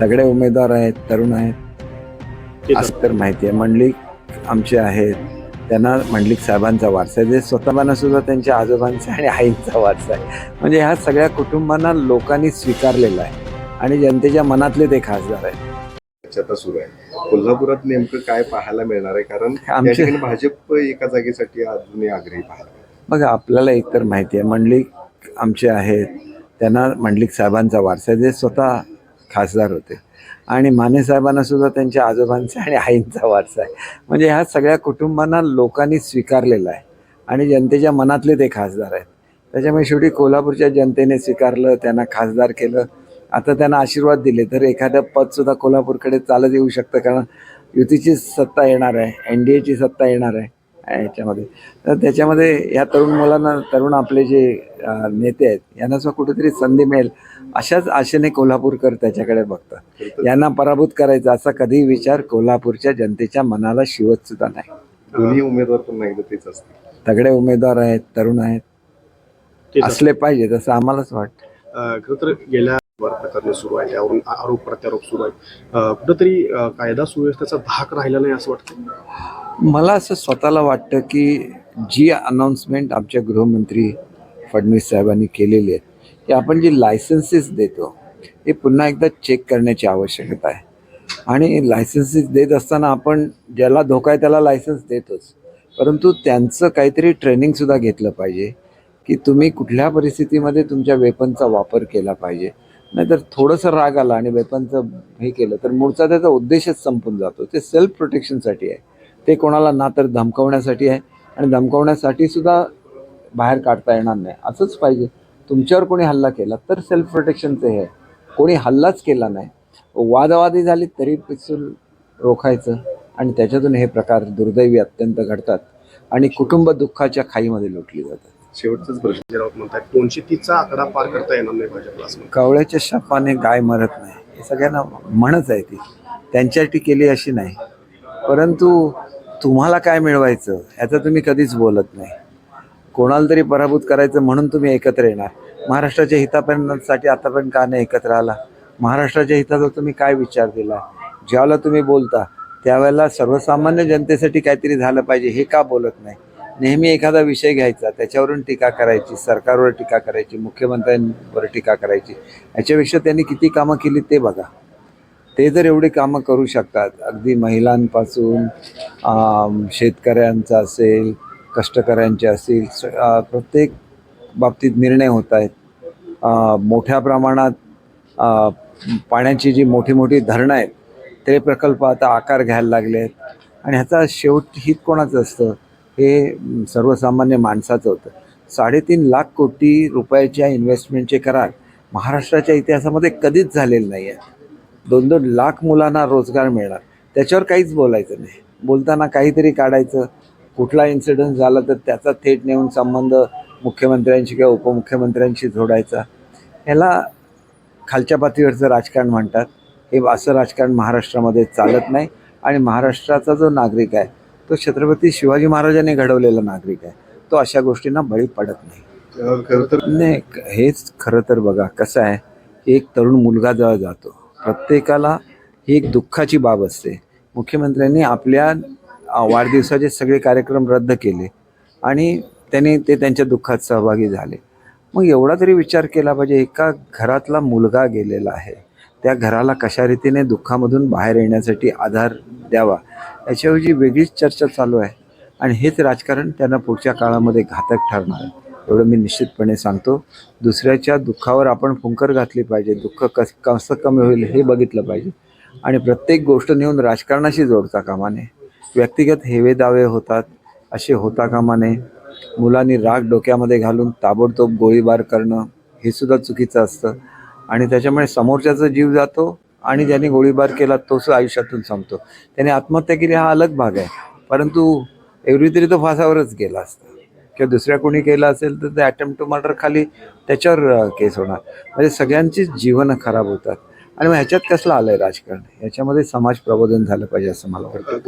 तगडे उमेदवार आहेत तरुण आहेत. असं तर माहिती आहे. मंडलिक आमचे आहेत. त्यांना मंडलिक साहेबांचा वारसा आहे. जे स्वतःना सुद्धा त्यांच्या आजोबांचा आणि आईंचा वारसा आहे. म्हणजे ह्या सगळ्या कुटुंबांना लोकांनी स्वीकारलेला आहे. आणि जनतेच्या मनातले ते खासदार आहेत. सुरू आहे. कोल्हापुरात नेमकं काय पाहायला मिळणार आहे? कारण या आमचे- ठिकाणी भाजप एका जागेसाठी अजूनही आग्रही पाहायला. बघा आपल्याला एकतर माहिती आहे. मंडलिक आमचे आहेत. त्यांना मंडलिक साहेबांचा वारसा आहे. जे स्वतः खासदार होते. आणि माने साहेबांना सुद्धा त्यांच्या आजोबांचा आणि आईंचा वारसा आहे. म्हणजे ह्या सगळ्या कुटुंबांना लोकांनी स्वीकारलेला आहे. आणि जनतेच्या मनातले ते खासदार आहेत. त्याच्यामुळे शेवटी कोल्हापूरच्या जनतेने स्वीकारलं त्यांना खासदार केलं. आता त्यांना आशीर्वाद दिले तर एखादं पदसुद्धा कोल्हापूरकडे चालत येऊ शकतं. कारण युतीची सत्ता येणार आहे एन डी एची सत्ता येणार आहे. याच्यामध्ये. तर त्याच्यामध्ये या तरुण मुलांना तरुण आपले जे नेते आहेत यांना सुद्धा कुठेतरी संधी मिळेल अशाच आशेने कोल्हापूरकर त्याच्याकडे बघतात. यांना पराभूत करायचा असा कधीही विचार कोल्हापूरच्या जनतेच्या मनाला शिवत सुद्धा नाही. दोन्ही उमेदवार पण नाही तेच असतील. तगडे उमेदवार आहेत तरुण आहेत. असले पाहिजेत असं आम्हालाच वाटतं. खरं तर गेल्या प्रकरणे सुरू आहे. त्यावरून आरोप प्रत्यारोप सुरू आहे. कुठंतरी कायदा सुव्यवस्थेचा धाक राहिला नाही असं वाटतं मला असं स्वतःला वाटतं की जी अनाऊन्समेंट आमच्या गृहमंत्री फडणवीस साहेबांनी केलेली आहे की आपण जी लायसन्सेस देतो हे पुन्हा एकदा चेक करण्याची आवश्यकता आहे. आणि लायसन्सेस देत असताना आपण ज्याला धोका आहे त्याला लायसन्स देतोच. परंतु त्यांचं काहीतरी ट्रेनिंगसुद्धा घेतलं पाहिजे की तुम्ही कुठल्या परिस्थितीमध्ये तुमच्या वेपनचा वापर केला पाहिजे. नाहीतर थोडंसं राग आला आणि वेपनचं हे केलं तर मूळचा त्याचा उद्देशच संपून जातो. ते सेल्फ प्रोटेक्शनसाठी आहे. ते कोणाला ना तर धमकवण्यासाठी आहे आणि धमकवण्यासाठी सुद्धा बाहेर काढता येणार नाही. असंच पाहिजे. तुमच्यावर कोणी हल्ला केला तर सेल्फ प्रोटेक्शनचं हे आहे. कोणी हल्लाच केला नाही. वादवादी झाली तरी पिसून रोखायचं आणि त्याच्यातून हे प्रकार दुर्दैवी अत्यंत घडतात आणि कुटुंब दुःखाच्या खाईमध्ये लोटली जातात. शेवटचाच प्रश्न राऊत म्हणतात दोनशे तीसचा आकडा पार करता येणार नाही भाजपला असं कावळ्याच्या शापाने गाय मरत नाही. हे सगळ्यांना म्हणत आहे ती. त्यांच्यासाठी केली अशी नाही. परंतु तुम्हाला काय मिळवायचं याचं तुम्ही कधीच बोलत नाही. कोणाला तरी पराभूत करायचं म्हणून तुम्ही एकत्र येणार. महाराष्ट्राच्या हितापर्यंतसाठी आतापर्यंत का नाही एकत्र आला? महाराष्ट्राच्या हिताचा तुम्ही काय विचार दिला ज्यावेळेला तुम्ही बोलता त्यावेळेला सर्वसामान्य जनतेसाठी काहीतरी झालं पाहिजे हे का बोलत नाही? नेहमी एखादा विषय घ्यायचा त्याच्यावरून टीका करायची सरकारवर टीका करायची मुख्यमंत्र्यांवर टीका करायची याच्यापेक्षा त्यांनी किती कामं केली ते बघा. ते जर एवढी कामं करू शकतात अगदी महिलांपासून शेतकऱ्यांचा शेतकऱ्यांचं असेल कष्टकऱ्यांचे असेल प्रत्येक बाबतीत निर्णय होत आहेत. मोठ्या प्रमाणात पाण्याची जी मोठी मोठी धरणं आहेत ते प्रकल्प आता आकार घ्यायला लागले आहेत आणि ह्याचा शेवट हित कोणाचं असतं? हे सर्वसामान्य माणसाचं होतं. साडेतीन लाख कोटी रुपयाच्या इन्व्हेस्टमेंटचे करार महाराष्ट्राच्या इतिहासामध्ये कधीच झालेले नाही आहे दोन दोन लाख मुलांना रोजगार मिळणार. त्याच्यावर काहीच बोलायचं नाही. बोलताना काहीतरी काढायचं. कुठला इन्सिडन्स झाला तर त्याचा थेट नेऊन संबंध मुख्यमंत्र्यांशी किंवा उपमुख्यमंत्र्यांशी जोडायचा. ह्याला खालच्या पातळीवरचं राजकारण म्हणतात. हे असं राजकारण महाराष्ट्रामध्ये चालत नाही आणि महाराष्ट्राचा जो नागरिक आहे तो छत्रपती शिवाजी महाराजांनी घडवलेला नागरिक आहे. तो अशा गोष्टींना बळी पडत नाही. खरं तर नाही हेच खरं तर बघा कसं आहे एक तरुण मुलगा जेव्हा जातो प्रत्येकाला ही एक दुःखाची बाब असते. मुख्यमंत्र्यांनी आपल्या वाढदिवसाचे सगळे कार्यक्रम रद्द केले आणि त्यांनी ते त्यांच्या दुःखात सहभागी झाले. मग एवढा तरी विचार केला पाहिजे एका घरातला मुलगा गेलेला आहे. त्या घराला कशा रीतीने दुःखामधून बाहेर येण्यासाठी आधार द्यावा याच्याऐवजी वेगळीच चर्चा चालू आहे. आणि हेच राजकारण त्यांना पुढच्या काळामध्ये घातक ठरणार आहे. एवढं मी निश्चितपणे सांगतो. दुसऱ्याच्या दुःखावर आपण फुंकर घातली पाहिजे. दुःख कस कसं कमी होईल हे बघितलं पाहिजे. आणि प्रत्येक गोष्ट नेऊन राजकारणाशी जोडता कामा नये. व्यक्तिगत हेवे दावे होतात असे होता कामा नये. मुलांनी राग डोक्यामध्ये घालून ताबडतोब गोळीबार करणं हे सुद्धा चुकीचं असतं. आणि त्याच्यामुळे समोरच्याचा जीव जातो आणि ज्याने गोळीबार केला तोच आयुष्यातून संपतो. त्याने आत्महत्या केली हा अलग भाग आहे. परंतु एवढी तरी तो फासावरच गेला असता. किंवा दुसऱ्या कोणी केला असेल तर ते अटेम्प्ट टू मर्डर खाली त्याच्यावर केस होणार. म्हणजे सगळ्यांचीच जीवनं खराब होतात. आणि मग ह्याच्यात कसलं आलं आहे राजकारण? ह्याच्यामध्ये समाज प्रबोधन झालं पाहिजे असं मला वाटतं.